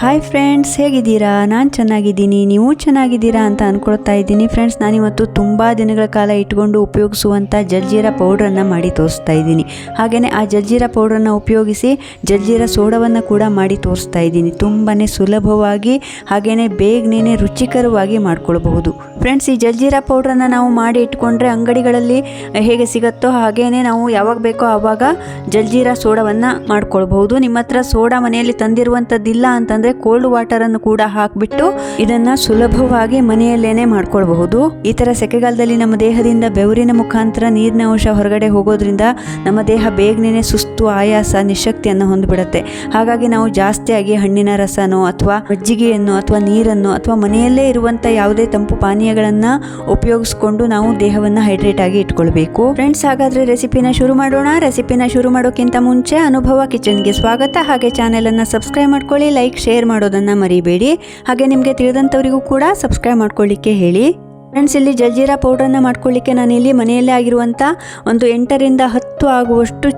Hi friends ಹೇಗಿದ್ದೀರಾ? ನಾನು ಚೆನ್ನಾಗಿದ್ದೀನಿ. ನೀವು ಚೆನ್ನಾಗಿದ್ದೀರಾ ಅಂತ ಅಂದ್ಕೊಳ್ತಾ ಇದ್ದೀನಿ. ಫ್ರೆಂಡ್ಸ್ ನಾನಿವತ್ತು ತುಂಬ ದಿನಗಳ ಕಾಲ ಇಟ್ಕೊಂಡು ಉಪಯೋಗಿಸುವಂಥ ಜಲ್ಜೀರಾ ಪೌಡ್ರನ್ನು ಮಾಡಿ ತೋರಿಸ್ತಾ ಇದ್ದೀನಿ. ಹಾಗೆಯೇ ಆ ಜಲ್ಜೀರಾ ಪೌಡ್ರನ್ನು ಉಪಯೋಗಿಸಿ ಜಲ್ಜೀರಾ ಸೋಡವನ್ನು ಕೂಡ ಮಾಡಿ ತೋರಿಸ್ತಾ ಇದ್ದೀನಿ. ತುಂಬಾ ಸುಲಭವಾಗಿ ಹಾಗೆಯೇ ಬೇಗನೆ ರುಚಿಕರವಾಗಿ ಮಾಡ್ಕೊಳ್ಬಹುದು. ಫ್ರೆಂಡ್ಸ್ ಈ ಜಲ್ಜೀರಾ ಪೌಡ್ರನ್ನು ನಾವು ಮಾಡಿ ಇಟ್ಕೊಂಡ್ರೆ ಅಂಗಡಿಗಳಲ್ಲಿ ಹೇಗೆ ಸಿಗುತ್ತೋ ಹಾಗೆಯೇ ನಾವು ಯಾವಾಗ ಬೇಕೋ ಆವಾಗ ಜಲ್ಜೀರಾ ಸೋಡವನ್ನು ಮಾಡ್ಕೊಳ್ಬಹುದು. ನಿಮ್ಮ ಹತ್ರ ಸೋಡಾ ಮನೆಯಲ್ಲಿ ತಂದಿರುವಂಥದ್ದಿಲ್ಲ ಅಂತಂದರೆ ಕೋಲ್ಡ್ ವಾಟರ್ ಅನ್ನು ಕೂಡ ಹಾಕಿಬಿಟ್ಟು ಇದನ್ನ ಸುಲಭವಾಗಿ ಮನೆಯಲ್ಲೇನೆ ಮಾಡ್ಕೊಳ್ಬಹುದು. ಈ ತರ ಸೆಕೆಗಾಲದಲ್ಲಿ ನಮ್ಮ ದೇಹದಿಂದ ಬೆವರಿನ ಮುಖಾಂತರ ನೀರಿನ ಅಂಶ ಹೊರಗಡೆ ಹೋಗೋದ್ರಿಂದ ನಮ್ಮ ದೇಹ ಬೇಗನೆ ಸುಸ್ತು, ಆಯಾಸ, ನಿಶಕ್ತಿಯನ್ನು ಹೊಂದ್ಬಿಡುತ್ತೆ. ಹಾಗಾಗಿ ನಾವು ಜಾಸ್ತಿಯಾಗಿ ಹಣ್ಣಿನ ರಸನೋ ಅಥವಾ ಮಜ್ಜಿಗೆಯನ್ನು ಅಥವಾ ನೀರನ್ನು ಅಥವಾ ಮನೆಯಲ್ಲೇ ಇರುವಂತ ಯಾವುದೇ ತಂಪು ಪಾನೀಯಗಳನ್ನ ಉಪಯೋಗಿಸ್ಕೊಂಡು ನಾವು ದೇಹವನ್ನು ಹೈಡ್ರೇಟ್ ಆಗಿ ಇಟ್ಕೊಳ್ಬೇಕು. ಫ್ರೆಂಡ್ಸ್ ಹಾಗಾದ್ರೆ ರೆಸಿಪಿನ ಶುರು ಮಾಡೋಣ. ರೆಸಿಪಿನ ಶುರು ಮಾಡೋಕ್ಕಿಂತ ಮುಂಚೆ ಅನುಭವ ಕಿಚನ್ಗೆ ಸ್ವಾಗತ. ಹಾಗೆ ಚಾನೆಲ್ ಅನ್ನು ಸಬ್ಸ್ಕ್ರೈಬ್ ಮಾಡ್ಕೊಳ್ಳಿ ಲೈಕ್ ಶೇರ್ ಮಾಡೋದನ್ನು ಮರಿಬೇಡಿ. ಹಾಗೆ ನಿಮಗೆ ತಿಳಿದಂಥವರಿಗೂ ಕೂಡ ಸಬ್ಸ್ಕ್ರೈಬ್ ಮಾಡ್ಕೊಳ್ಳಿಕ್ಕೆ ಹೇಳಿ. ಫ್ರೆಂಡ್ಸ್ ಇಲ್ಲಿ ಜಲ್ಜೀರಾ ಪೌಡ್ರನ್ನು ಮಾಡ್ಕೊಳ್ಳಿಕ್ಕೆ ನಾನಿಲ್ಲಿ ಮನೆಯಲ್ಲೇ ಆಗಿರುವಂಥ ಒಂದು ಎಂಟರಿಂದ ಹತ್ತು ಆಗುವಷ್ಟು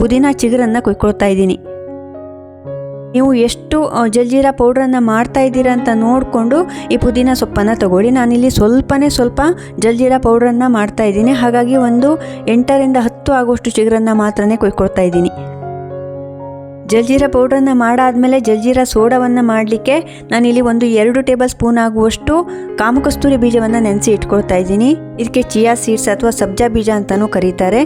ಪುದೀನ ಚಿಗುರನ್ನು ಕೊಯ್ಕೊಳ್ತಾ ಇದ್ದೀನಿ. ನೀವು ಎಷ್ಟು ಜಲ್ಜೀರಾ ಪೌಡ್ರನ್ನು ಮಾಡ್ತಾ ಇದ್ದೀರಾ ಅಂತ ನೋಡಿಕೊಂಡು ಈ ಪುದೀನ ಸೊಪ್ಪನ್ನು ತಗೊಳ್ಳಿ. ನಾನಿಲ್ಲಿ ಸ್ವಲ್ಪನೇ ಸ್ವಲ್ಪ ಜಲ್ಜೀರಾ ಪೌಡ್ರನ್ನು ಮಾಡ್ತಾ ಇದ್ದೀನಿ. ಹಾಗಾಗಿ ಒಂದು ಎಂಟರಿಂದ ಹತ್ತು ಆಗುವಷ್ಟು ಚಿಗುರನ್ನು ಮಾತ್ರನೇ ಕೊಯ್ಕೊಳ್ತಾ ಇದ್ದೀನಿ. ಜಲ್ಜೀರಾ ಪೌಡ್ರನ್ನು ಮಾಡಾದಮೇಲೆ ಜಲ್ಜೀರಾ ಸೋಡಾವನ್ನು ಮಾಡಲಿಕ್ಕೆ ನಾನಿಲ್ಲಿ ಒಂದು ಎರಡು ಟೇಬಲ್ ಸ್ಪೂನ್ ಆಗುವಷ್ಟು ಕಾಮಕಸ್ತೂರಿ ಬೀಜವನ್ನು ನೆನೆಸಿ ಇಟ್ಕೊಳ್ತಾ ಇದ್ದೀನಿ. ಇದಕ್ಕೆ ಚಿಯಾ ಸೀಡ್ಸ್ ಅಥವಾ ಸಬ್ಜಾ ಬೀಜ ಅಂತಲೂ ಕರೀತಾರೆ.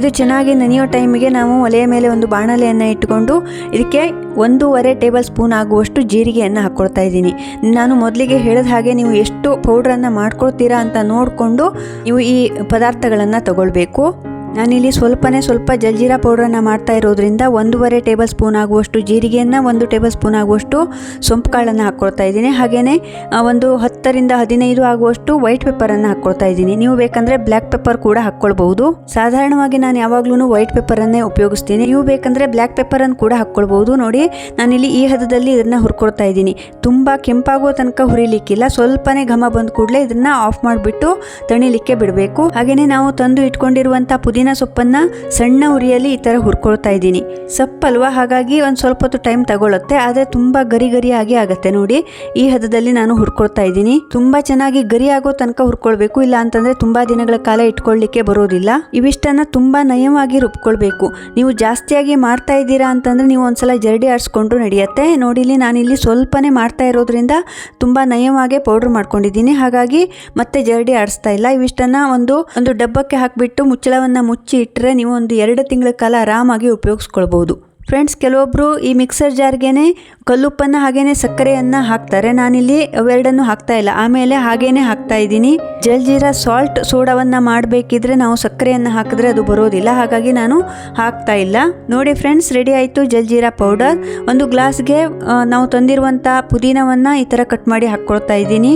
ಇದು ಚೆನ್ನಾಗಿ ನೆನೆಯೋ ಟೈಮಿಗೆ ನಾವು ಒಲೆಯ ಮೇಲೆ ಒಂದು ಬಾಣಲೆಯನ್ನು ಇಟ್ಟುಕೊಂಡು ಇದಕ್ಕೆ ಒಂದೂವರೆ ಟೇಬಲ್ ಸ್ಪೂನ್ ಆಗುವಷ್ಟು ಜೀರಿಗೆಯನ್ನು ಹಾಕ್ಕೊಳ್ತಾ ಇದ್ದೀನಿ. ನಾನು ಮೊದಲಿಗೆ ಹೇಳಿದ ಹಾಗೆ ನೀವು ಎಷ್ಟು ಪೌಡ್ರನ್ನು ಮಾಡ್ಕೊಳ್ತೀರಾ ಅಂತ ನೋಡಿಕೊಂಡು ನೀವು ಈ ಪದಾರ್ಥಗಳನ್ನು ತಗೊಳ್ಬೇಕು. ನಾನಿಲ್ಲಿ ಸ್ವಲ್ಪನೇ ಸ್ವಲ್ಪ ಜಲ್ಜೀರಾ ಪೌಡ್ರನ್ನು ಮಾಡ್ತಾ ಇರೋದ್ರಿಂದ ಒಂದೂವರೆ ಟೇಬಲ್ ಸ್ಪೂನ್ ಆಗುವಷ್ಟು ಜೀರಿಗೆಯನ್ನು, ಒಂದು ಟೇಬಲ್ ಸ್ಪೂನ್ ಆಗುವಷ್ಟು ಸೊಂಪು ಕಾಳನ್ನು ಹಾಕ್ಕೊಳ್ತಾ ಇದ್ದೀನಿ. ಹಾಗೆಯೇ ಒಂದು ಹತ್ತರಿಂದ ಹದಿನೈದು ಆಗುವಷ್ಟು ವೈಟ್ ಪೇಪರನ್ನು ಹಾಕ್ಕೊಳ್ತಾ ಇದ್ದೀನಿ. ನೀವು ಬೇಕಂದರೆ ಬ್ಲ್ಯಾಕ್ ಪೆಪ್ಪರ್ ಕೂಡ ಹಾಕ್ಕೊಳ್ಬಹುದು. ಸಾಧಾರಣವಾಗಿ ನಾನು ಯಾವಾಗಲೂ ವೈಟ್ ಪೇಪರನ್ನೇ ಉಪಯೋಗಿಸ್ತೀನಿ. ನೀವು ಬೇಕಂದರೆ ಬ್ಲ್ಯಾಕ್ ಪೆಪ್ಪರನ್ನು ಕೂಡ ಹಾಕ್ಕೊಳ್ಬಹುದು. ನೋಡಿ, ನಾನಿಲ್ಲಿ ಈ ಹದದಲ್ಲಿ ಇದನ್ನು ಹುರ್ಕೊಳ್ತಾ ಇದ್ದೀನಿ. ತುಂಬ ಕೆಂಪಾಗೋ ತನಕ ಹುರಿಲಿಕ್ಕಿಲ್ಲ. ಸ್ವಲ್ಪನೇ ಘಮ ಬಂದ ಕೂಡಲೇ ಇದನ್ನು ಆಫ್ ಮಾಡಿಬಿಟ್ಟು ತಣಿಲಿಕ್ಕೆ ಬಿಡಬೇಕು. ಹಾಗೆಯೇ ನಾವು ತಂದು ಇಟ್ಕೊಂಡಿರುವಂಥ ಪುದೀನ ಸೊಪ್ಪನ್ನು ಸಣ್ಣ ಉರಿಯಲ್ಲಿ ಈ ಥರ ಹುರ್ಕೊಳ್ತಾ ಇದ್ದೀನಿ. ಸಪ್ಪಲ್ವ ಹಾಗಾಗಿ ಒಂದು ಸ್ವಲ್ಪ ಹೊತ್ತು ಟೈಮ್ ತಗೊಳ್ಳುತ್ತೆ ಆದರೆ ತುಂಬ ಗರಿ ಗರಿಯಾಗಿ ಆಗುತ್ತೆ ನೋಡಿ. ಈ ಹದದಲ್ಲಿ ನಾನು ಹುರ್ಕೊಳ್ತಾ ಇದ್ದೀನಿ. ತುಂಬ ಚೆನ್ನಾಗಿ ಗರಿ ಆಗೋ ತನಕ ಹುರ್ಕೊಳ್ಬೇಕು. ಇಲ್ಲ ಅಂತಂದರೆ ತುಂಬ ದಿನಗಳ ಕಾಲ ಇಟ್ಕೊಳ್ಳಿಕ್ಕೆ ಬರೋದಿಲ್ಲ. ಇವಿಷ್ಟನ್ನು ತುಂಬ ನಯವಾಗಿ ರುಬ್ಕೊಳ್ಬೇಕು. ನೀವು ಜಾಸ್ತಿಯಾಗಿ ಮಾಡ್ತಾ ಇದ್ದೀರಾ ಅಂತಂದರೆ ನೀವು ಒಂದ್ಸಲ ಜರಡಿ ಆಡಿಸ್ಕೊಂಡು ನಡೆಯುತ್ತೆ. ನೋಡಿ, ಇಲ್ಲಿ ನಾನಿಲ್ಲಿ ಸ್ವಲ್ಪನೇ ಮಾಡ್ತಾ ಇರೋದ್ರಿಂದ ತುಂಬ ನಯವಾಗಿ ಪೌಡ್ರ್ ಮಾಡ್ಕೊಂಡಿದ್ದೀನಿ. ಹಾಗಾಗಿ ಮತ್ತೆ ಜರಡಿ ಆಡಿಸ್ತಾ ಇಲ್ಲ. ಇವಿಷ್ಟನ್ನು ಒಂದು ಒಂದು ಡಬ್ಬಕ್ಕೆ ಹಾಕಿಬಿಟ್ಟು ಮುಚ್ಚಳವನ್ನು ಮುಚ್ಚಿ ಇಟ್ಟರೆ ನೀವು ಒಂದು ಎರಡು ತಿಂಗಳ ಕಾಲ ಆರಾಮಾಗಿ ಉಪಯೋಗಿಸ್ಕೊಳ್ಬೋದು. ಫ್ರೆಂಡ್ಸ್ ಕೆಲವೊಬ್ಬರು ಈ ಮಿಕ್ಸರ್ ಜಾರ್ಗೇ ಕಲ್ಲುಪ್ಪನ್ನು ಹಾಗೇನೆ ಸಕ್ಕರೆಯನ್ನು ಹಾಕ್ತಾರೆ. ನಾನಿಲ್ಲಿ ಅವೆರಡನ್ನು ಹಾಕ್ತಾ ಇಲ್ಲ. ಆಮೇಲೆ ಹಾಗೇನೆ ಹಾಕ್ತಾ ಇದ್ದೀನಿ. ಜಲ್ಜೀರಾ ಸಾಲ್ಟ್ ಸೋಡಾವನ್ನು ಮಾಡಬೇಕಿದ್ರೆ ನಾವು ಸಕ್ಕರೆಯನ್ನು ಹಾಕಿದ್ರೆ ಅದು ಬರೋದಿಲ್ಲ. ಹಾಗಾಗಿ ನಾನು ಹಾಕ್ತಾ ಇಲ್ಲ. ನೋಡಿ ಫ್ರೆಂಡ್ಸ್ ರೆಡಿ ಆಯಿತು ಜಲ್ಜೀರಾ ಪೌಡರ್ ಒಂದು ಗ್ಲಾಸ್ಗೆ ನಾವು ತಂದಿರುವಂಥ ಪುದೀನವನ್ನು ಈ ಥರ ಕಟ್ ಮಾಡಿ ಹಾಕ್ಕೊಳ್ತಾ ಇದ್ದೀನಿ.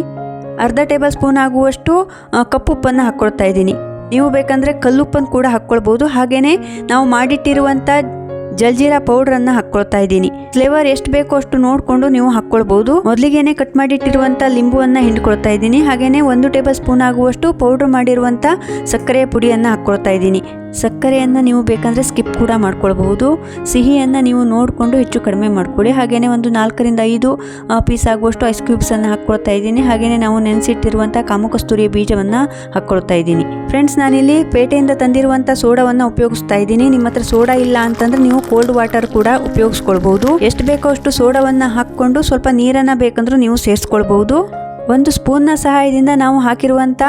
ಅರ್ಧ ಟೇಬಲ್ ಸ್ಪೂನ್ ಆಗುವಷ್ಟು ಕಪ್ಪು ಕಪ್ಪುಪ್ಪನ್ನು ಹಾಕ್ಕೊಳ್ತಾ ಇದ್ದೀನಿ. ನೀವು ಬೇಕಂದರೆ ಕಲ್ಲುಪ್ಪನ್ನು ಕೂಡ ಹಾಕ್ಕೊಳ್ಬೋದು. ಹಾಗೆಯೇ ನಾವು ಮಾಡಿಟ್ಟಿರುವಂಥ ಜಲ್ಜೀರಾ ಪೌಡ್ರನ್ನು ಹಾಕ್ಕೊಳ್ತಾ ಇದ್ದೀನಿ. ಫ್ಲೇವರ್ ಎಷ್ಟು ಬೇಕೋ ಅಷ್ಟು ನೋಡಿಕೊಂಡು ನೀವು ಹಾಕ್ಕೊಳ್ಬೋದು. ಮೊದಲಿಗೆನೆ ಕಟ್ ಮಾಡಿಟ್ಟಿರುವಂಥ ಲಿಂಬುವನ್ನು ಹಿಂಡ್ಕೊಳ್ತಾ ಇದ್ದೀನಿ. ಹಾಗೆಯೇ ಒಂದು ಟೇಬಲ್ ಸ್ಪೂನ್ ಆಗುವಷ್ಟು ಪೌಡ್ರ್ ಮಾಡಿರುವಂಥ ಸಕ್ಕರೆಯ ಪುಡಿಯನ್ನು ಹಾಕ್ಕೊಳ್ತಾ ಇದ್ದೀನಿ. ಸಕ್ಕರೆಯನ್ನು ನೀವು ಬೇಕಂದರೆ ಸ್ಕಿಪ್ ಕೂಡ ಮಾಡ್ಕೊಳ್ಬಹುದು. ಸಿಹಿಯನ್ನು ನೀವು ನೋಡಿಕೊಂಡು ಹೆಚ್ಚು ಕಡಿಮೆ ಮಾಡ್ಕೊಳ್ಳಿ. ಹಾಗೆಯೇ ಒಂದು ನಾಲ್ಕರಿಂದ ಐದು ಪೀಸ್ ಆಗುವಷ್ಟು ಐಸ್ ಕ್ಯೂಬ್ಸನ್ನು ಹಾಕ್ಕೊಳ್ತಾ ಇದ್ದೀನಿ. ಹಾಗೆಯೇ ನಾವು ನೆನೆಸಿಟ್ಟಿರುವಂಥ ಕಾಮಕಸ್ತೂರಿಯ ಬೀಜವನ್ನು ಹಾಕ್ಕೊಳ್ತಾ ಇದ್ದೀನಿ. ಫ್ರೆಂಡ್ಸ್ ನಾನಿಲ್ಲಿ ಪೇಟೆಯಿಂದ ತಂದಿರುವಂಥ ಸೋಡಾವನ್ನು ಉಪಯೋಗಿಸ್ತಾ ಇದ್ದೀನಿ. ನಿಮ್ಮ ಹತ್ರ ಸೋಡಾ ಇಲ್ಲ ಅಂತಂದರೆ ನೀವು ಕೋಲ್ಡ್ ವಾಟರ್ ಕೂಡ ಉಪಯೋಗಿಸ್ಕೊಳ್ಬಹುದು. ಎಷ್ಟು ಬೇಕೋ ಅಷ್ಟು ಸೋಡಾವನ್ನು ಹಾಕ್ಕೊಂಡು ಸ್ವಲ್ಪ ನೀರನ್ನು ಬೇಕಂದರೂ ನೀವು ಸೇರಿಸ್ಕೊಳ್ಬಹುದು. ಒಂದು ಸ್ಪೂನ್ನ ಸಹಾಯದಿಂದ ನಾವು ಹಾಕಿರುವಂಥ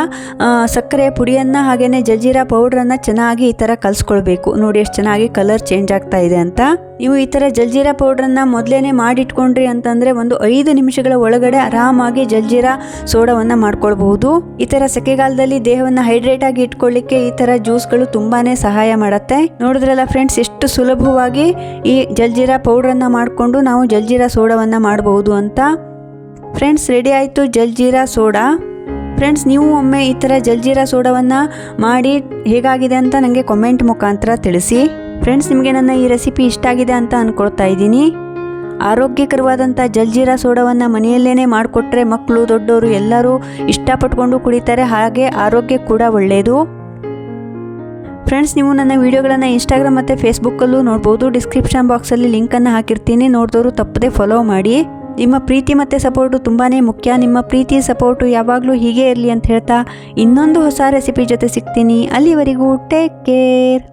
ಸಕ್ಕರೆ ಪುಡಿಯನ್ನು ಹಾಗೆಯೇ ಜಜೀರಾ ಪೌಡ್ರನ್ನು ಚೆನ್ನಾಗಿ ಈ ಥರ ಕಲಿಸ್ಕೊಳ್ಬೇಕು. ನೋಡಿ ಎಷ್ಟು ಚೆನ್ನಾಗಿ ಕಲರ್ ಚೇಂಜ್ ಆಗ್ತಾ ಇದೆ ಅಂತ. ನೀವು ಈ ಥರ ಜಲ್ಜೀರಾ ಪೌಡ್ರನ್ನ ಮೊದಲೇ ಮಾಡಿಟ್ಕೊಂಡ್ರಿ ಅಂತಂದರೆ ಒಂದು ಐದು ನಿಮಿಷಗಳ ಒಳಗಡೆ ಆರಾಮಾಗಿ ಜಲ್ಜೀರಾ ಸೋಡಾವನ್ನು ಮಾಡ್ಕೊಳ್ಬಹುದು. ಈ ಥರ ಸೆಕೆಗಾಲದಲ್ಲಿ ದೇಹವನ್ನು ಹೈಡ್ರೇಟ್ ಆಗಿ ಇಟ್ಕೊಳ್ಳಿಕ್ಕೆ ಈ ಥರ ಜ್ಯೂಸ್ಗಳು ತುಂಬಾ ಸಹಾಯ ಮಾಡುತ್ತೆ. ನೋಡಿದ್ರಲ್ಲ ಫ್ರೆಂಡ್ಸ್, ಎಷ್ಟು ಸುಲಭವಾಗಿ ಈ ಜಲ್ಜೀರಾ ಪೌಡ್ರನ್ನು ಮಾಡಿಕೊಂಡು ನಾವು ಜಲ್ಜೀರಾ ಸೋಡಾವನ್ನು ಮಾಡಬಹುದು ಅಂತ. ಫ್ರೆಂಡ್ಸ್ ರೆಡಿ ಆಯಿತು ಜಲ್ಜೀರಾ ಸೋಡಾ. ಫ್ರೆಂಡ್ಸ್, ನೀವು ಒಮ್ಮೆ ಈ ಥರ ಜಲ್ಜೀರಾ ಸೋಡಾವನ್ನು ಮಾಡಿ ಹೇಗಾಗಿದೆ ಅಂತ ನನಗೆ ಕಾಮೆಂಟ್ ಮುಖಾಂತರ ತಿಳಿಸಿ. ಫ್ರೆಂಡ್ಸ್, ನಿಮಗೆ ನನ್ನ ಈ ರೆಸಿಪಿ ಇಷ್ಟ ಆಗಿದೆ ಅಂತ ಅಂದ್ಕೊಳ್ತಾ ಇದ್ದೀನಿ. ಆರೋಗ್ಯಕರವಾದಂಥ ಜಲ್ಜೀರಾ ಸೋಡಾವನ್ನು ಮನೆಯಲ್ಲೇ ಮಾಡಿಕೊಟ್ರೆ ಮಕ್ಕಳು ದೊಡ್ಡವರು ಎಲ್ಲರೂ ಇಷ್ಟಪಟ್ಕೊಂಡು ಕುಡಿತಾರೆ, ಹಾಗೆ ಆರೋಗ್ಯ ಕೂಡ ಒಳ್ಳೆಯದು ಫ್ರೆಂಡ್ಸ್, ನೀವು ನನ್ನ ವೀಡಿಯೋಗಳನ್ನು ಇನ್ಸ್ಟಾಗ್ರಾಮ್ ಮತ್ತು ಫೇಸ್ಬುಕ್ಕಲ್ಲೂ ನೋಡ್ಬೋದು. ಡಿಸ್ಕ್ರಿಪ್ಷನ್ ಬಾಕ್ಸಲ್ಲಿ ಲಿಂಕನ್ನು ಹಾಕಿರ್ತೀನಿ. ನೋಡಿದವರು ತಪ್ಪದೆ ಫಾಲೋ ಮಾಡಿ. ನಿಮ್ಮ ಪ್ರೀತಿ ಮತ್ತು ಸಪೋರ್ಟು ತುಂಬಾ ಮುಖ್ಯ. ನಿಮ್ಮ ಪ್ರೀತಿ ಸಪೋರ್ಟು ಯಾವಾಗಲೂ ಹೀಗೆ ಇರಲಿ ಅಂತ ಹೇಳ್ತಾ ಇನ್ನೊಂದು ಹೊಸ ರೆಸಿಪಿ ಜೊತೆ ಸಿಗ್ತೀನಿ. ಅಲ್ಲಿವರೆಗೂ ಟೇಕ್ ಕೇರ್